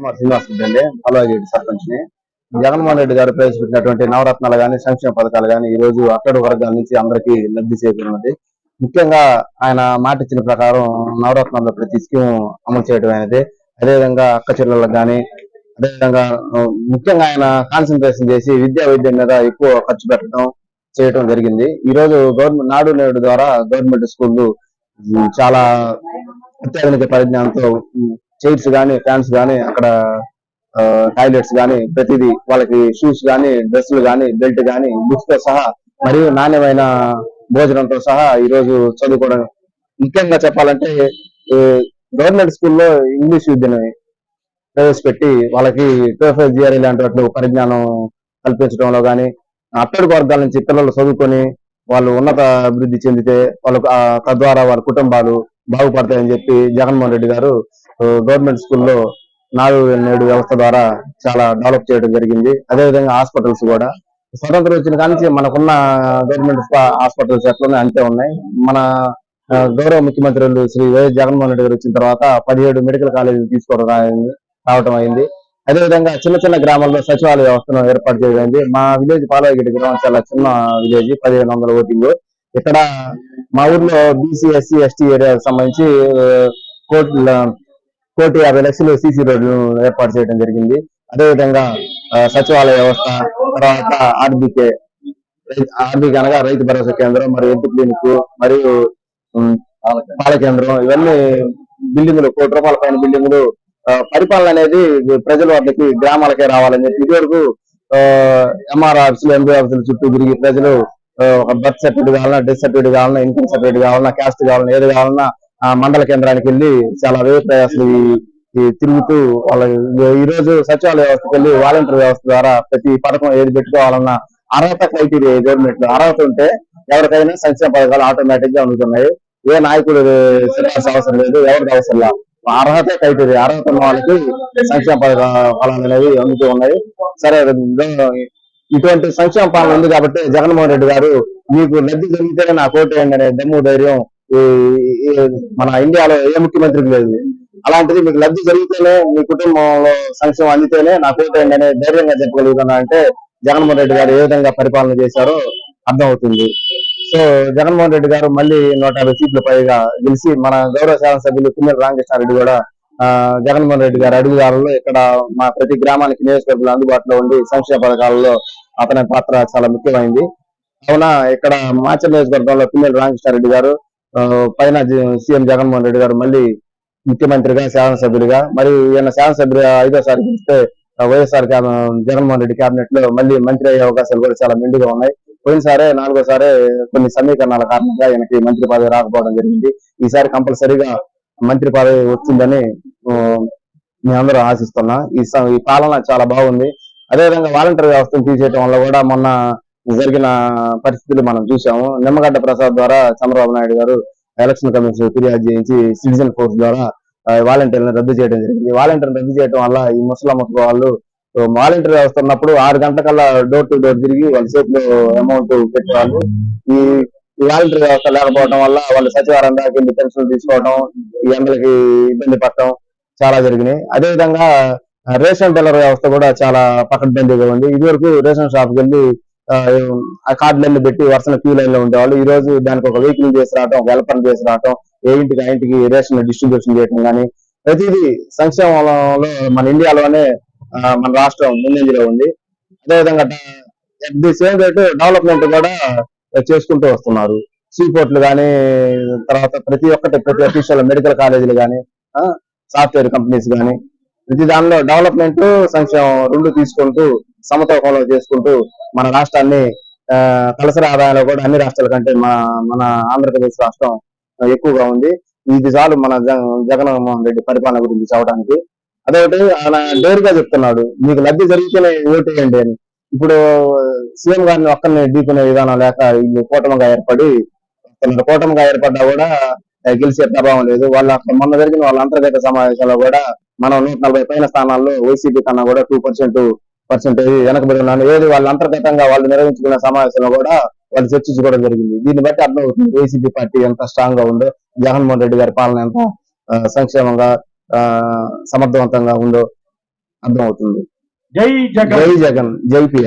మా శ్రీనివాస్ రెడ్డి అండి అలాగే సర్పంచ్ని జగన్మోహన్ రెడ్డి గారు ప్రవేశపెట్టినటువంటి నవరత్నాలు కానీ సంక్షేమ పథకాలు కానీ ఈ రోజు అట్టడు వర్గాల నుంచి అందరికీ లబ్ధి చేకూరినది. ముఖ్యంగా ఆయన మాట ఇచ్చిన ప్రకారం నవరత్నాల్లో ప్రతి స్కీమ్ అమలు చేయడం అనేది. అదేవిధంగా అక్క చెల్లెళ్ళకు కానీ అదేవిధంగా ముఖ్యంగా ఆయన కాన్సన్ట్రేషన్ చేసి విద్యా వైద్యం మీద ఎక్కువ ఖర్చు పెట్టడం చేయడం జరిగింది. ఈ రోజు గవర్నమెంట్ నాడు నేడు ద్వారా గవర్నమెంట్ స్కూళ్ళు చాలా అత్యాధునిక పరిజ్ఞానంతో చైర్స్ కానీ ఫ్యాన్స్ కానీ అక్కడ టాయిలెట్స్ కానీ ప్రతిదీ వాళ్ళకి షూస్ కానీ డ్రెస్సులు కానీ బెల్ట్ కానీ బుక్స్తో సహా మరియు నాణ్యమైన భోజనంతో సహా ఈ రోజు చదువుకోవడం. ముఖ్యంగా చెప్పాలంటే ఈ గవర్నమెంట్ స్కూల్లో ఇంగ్లీష్ విద్యను ప్రవేశపెట్టి వాళ్ళకి టోఫెల్ జిఆర్ఈ లాంటి పరిజ్ఞానం కల్పించడంలో కానీ అట్టడుగు వర్గాల నుంచి పిల్లలు చదువుకొని వాళ్ళు ఉన్నత అభివృద్ధి చెందితే వాళ్ళకు తద్వారా వాళ్ళ కుటుంబాలు బాగుపడతాయని చెప్పి జగన్మోహన్ రెడ్డి గారు గవర్నమెంట్ స్కూల్లో నాడు నేడు వ్యవస్థ ద్వారా చాలా డెవలప్ చేయడం జరిగింది. అదేవిధంగా హాస్పిటల్స్ కూడా. స్వతంత్రం వచ్చిన కానీ మనకున్న గవర్నమెంట్ హాస్పిటల్స్ ఎట్లనే అంతే ఉన్నాయి. మన గౌరవ ముఖ్యమంత్రులు శ్రీ వైఎస్ జగన్మోహన్ రెడ్డి గారు వచ్చిన తర్వాత పదిహేడు మెడికల్ కాలేజీలు తీసుకోవడం అయింది రావడం అయింది. అదేవిధంగా చిన్న చిన్న గ్రామాల్లో సచివాలయ వ్యవస్థను ఏర్పాటు చేయడం మా విలేజ్ పాలవగిరి గ్రామం చాలా చిన్న విలేజ్ పదిహేను వందల ఓటింగ్. ఇక్కడ మా ఊర్లో బీసీ ఎస్సీ ఎస్టీ ఏరియాకి సంబంధించి కోర్టు కోటి యాభై లక్షలు సీసీ రోడ్లు ఏర్పాటు చేయడం జరిగింది. అదేవిధంగా ఆ, సచివాలయ వ్యవస్థ తర్వాత ఆర్బీకే ఆర్బీకే అనగా రైతు భరోసా కేంద్రం మరియు హెల్త్ క్లినిక్ మరియు పాల కేంద్రం ఇవన్నీ బిల్డింగులు కోటి రూపాయల పైన బిల్డింగులు పరిపాలన అనేది ప్రజల వద్దకి గ్రామాలకే రావాలని చెప్పి ఇదివరకు ఎంఆర్ ఆఫీసులు ఎంబీ ఆఫీసులు చుట్టూ తిరిగి ప్రజలు ఒక బర్త్ సర్టిఫికేట్ కావాలన్నా డెత్ సర్టిఫికేట్ కావాలన్నా ఇన్కమ్ సర్టిఫికేట్ కావాలన్నా క్యాస్ట్ కావాలన్నా ఏది కావాలన్నా ఆ మండల కేంద్రానికి వెళ్ళి చాలా వ్యయ ప్రయాసాలు తిరుగుతూ వాళ్ళ ఈ రోజు సచివాలయ వ్యవస్థకు వెళ్ళి వాలంటీర్ వ్యవస్థ ద్వారా ప్రతి పథకం ఏది పెట్టుకోవాలన్నా అర్హత క్రైటీరియా గవర్నమెంట్లో అర్హత ఉంటే ఎవరికైనా సంక్షేమ పథకాలు ఆటోమేటిక్గా అందుతున్నాయి. ఏ నాయకుడు సిఫార్సు అవసరం లేదు ఎవరికి అవసరం లేదు. అర్హత క్రైటీరియా అర్హత ఉన్న వాళ్ళకి సంక్షేమ పథక ఫలాలు అనేవి అందుతూ ఉన్నాయి. సరే ఇటువంటి సంక్షేమ పాలన ఉంది కాబట్టి జగన్మోహన్ రెడ్డి గారు మీకు లబ్ధి జరిగితేనే నా కోట అనే దమ్ము ధైర్యం మన ఇండియాలో ఏ ముఖ్యమంత్రికి లేదు. అలాంటిది మీకు లబ్ధి జరిగితేనే మీ కుటుంబంలో సంక్షేమం అందితేనే నా పేరు అనే ధైర్యంగా చెప్పగలుగుతున్నా అంటే జగన్మోహన్ రెడ్డి గారు ఏ విధంగా పరిపాలన చేశారో అర్థమవుతుంది. సో జగన్మోహన్ రెడ్డి గారు మళ్ళీ నూట యాభై సీట్లు పైగా గెలిచి మన గౌరవ శాసనసభ్యులు కుమ్మరి రామకృష్ణారెడ్డి కూడా జగన్మోహన్ రెడ్డి గారు అడుగుదారులు ఇక్కడ మా ప్రతి గ్రామానికి నియోజకవర్గంలో అందుబాటులో ఉండి సంక్షేమ పథకాలలో అతని పాత్ర చాలా ముఖ్యమైంది. కావున ఇక్కడ మాచర్ నియోజకవర్గంలో పిల్లలు రామకృష్ణారెడ్డి గారు పైన సీఎం జగన్మోహన్ రెడ్డి గారు మళ్ళీ ముఖ్యమంత్రిగా శాసనసభ్యుడిగా మరి ఈయన శాసనసభ్యుడిగా ఐదోసారి గెలిస్తే వైఎస్ఆర్ జగన్మోహన్ రెడ్డి కేబినెట్లో మళ్ళీ మంత్రి అయ్యే అవకాశాలు కూడా చాలా మెండుగా ఉన్నాయి. పోయినసారే నాలుగోసారి కొన్ని సమీకరణాల కారణంగా ఈయనకి మంత్రి పదవి రాకపోవడం జరిగింది. ఈసారి కంపల్సరీగా మంత్రి పదవి వచ్చిందని ఆ, మేమందరం ఆశిస్తున్నాం. ఈ ఈ పాలన చాలా బాగుంది. అదేవిధంగా వాలంటీర్ వ్యవస్థను తీసేయడం వల్ల కూడా మొన్న జరిగిన పరిస్థితులు మనం చూసాము నిమ్మగడ్డ ప్రసాద్ ద్వారా చంద్రబాబు నాయుడు గారు ఎలక్షన్ కమిషన్ ఫిర్యాదు చేయించి సిటిజన్ ఫోర్స్ ద్వారా వాలంటీర్లను రద్దు చేయడం జరిగింది. వాలంటీర్ రద్దు చేయడం వల్ల ఈ ముస్లిం వాళ్ళు వాలంటీర్ వ్యవస్థ ఉన్నప్పుడు ఆరు గంటలకల్లా డోర్ టు డోర్ తిరిగి వాళ్ళ చేతిలో అమౌంట్ పెట్టేవాళ్ళు ఈ వాలంటీర్ వ్యవస్థ లేకపోవడం వల్ల వాళ్ళు సచివాలయం దాకా వెళ్ళి పెన్షన్ తీసుకోవడం ఈ ఎండలకి ఇబ్బంది పడటం చాలా జరిగినాయి. అదేవిధంగా రేషన్ డీలర్ వ్యవస్థ కూడా చాలా పకడ్బందీగా ఉంది. ఇది వరకు రేషన్ షాప్కి వెళ్ళి ఆ, ఆ కార్డులన్నీ పెట్టి వరుసన క్యూ లైన్లో ఉండేవాళ్ళు. ఈ రోజు దానికి ఒక వెహికల్ చేసి రావటం వెల్పన్ చేసి రావటం ఏ ఇంటికి ఆ ఇంటికి రేషన్ డిస్ట్రిబ్యూషన్ చేయడం కానీ ప్రతిదీ సంక్షేమంలో మన ఇండియాలోనే మన రాష్ట్రం ముందంజలో ఉంది. అదేవిధంగా at the same rate development కూడా చేసుకుంటూ వస్తున్నారు. సీపోర్ట్లు కానీ తర్వాత ప్రతి ఒక్కటి ప్రతి అఫీషియల్ మెడికల్ కాలేజీలు కానీ సాఫ్ట్వేర్ కంపెనీస్ కానీ ప్రతి దానిలో డెవలప్మెంట్ సంక్షేమం రెండు తీసుకుంటూ సమతూకంలో చేసుకుంటూ మన రాష్ట్రాన్ని ఆ, తలసరి ఆదాయంలో కూడా అన్ని రాష్ట్రాల కంటే మన మన ఆంధ్రప్రదేశ్ రాష్ట్రం ఎక్కువగా ఉంది. ఇది చాలు మన జగ- జగన్మోహన్ రెడ్డి పరిపాలన గురించి చదవడానికి అదొకటి ఆయన డేరుగా చెప్తున్నాడు మీకు లబ్ధి జరిగితేనే ఓటేయండి అని. ఇప్పుడు సీఎం గారిని ఒక్కరిని ఢీకునే విధానం లేక వీళ్ళు కూటమిగా ఏర్పడి కూటమిగా ఏర్పడ్డా కూడా గెలిచే ప్రభావం లేదు. వాళ్ళ మొన్న జరిగిన వాళ్ళ అంతర్గత సమావేశంలో కూడా మనం నూట నలభై పైన స్థానాల్లో వైసీపీ కన్నా కూడా టూ పర్సెంట్ పర్సెంటేజ్ వెనకబడి ఉన్నాను. ఏది వాళ్ళ అంతర్గతంగా వాళ్ళు నిర్వహించుకున్న సమావేశంలో కూడా వాళ్ళు చర్చించుకోవడం జరిగింది. దీన్ని బట్టి అర్థమవుతుంది వైసీపీ పార్టీ ఎంత స్ట్రాంగ్గా ఉందో జగన్మోహన్ రెడ్డి గారి పాలన ఎంత సంక్షేమంగా సమర్థవంతంగా ఉందో అర్థమవుతుంది. జై జగన్. జై జగన్. జై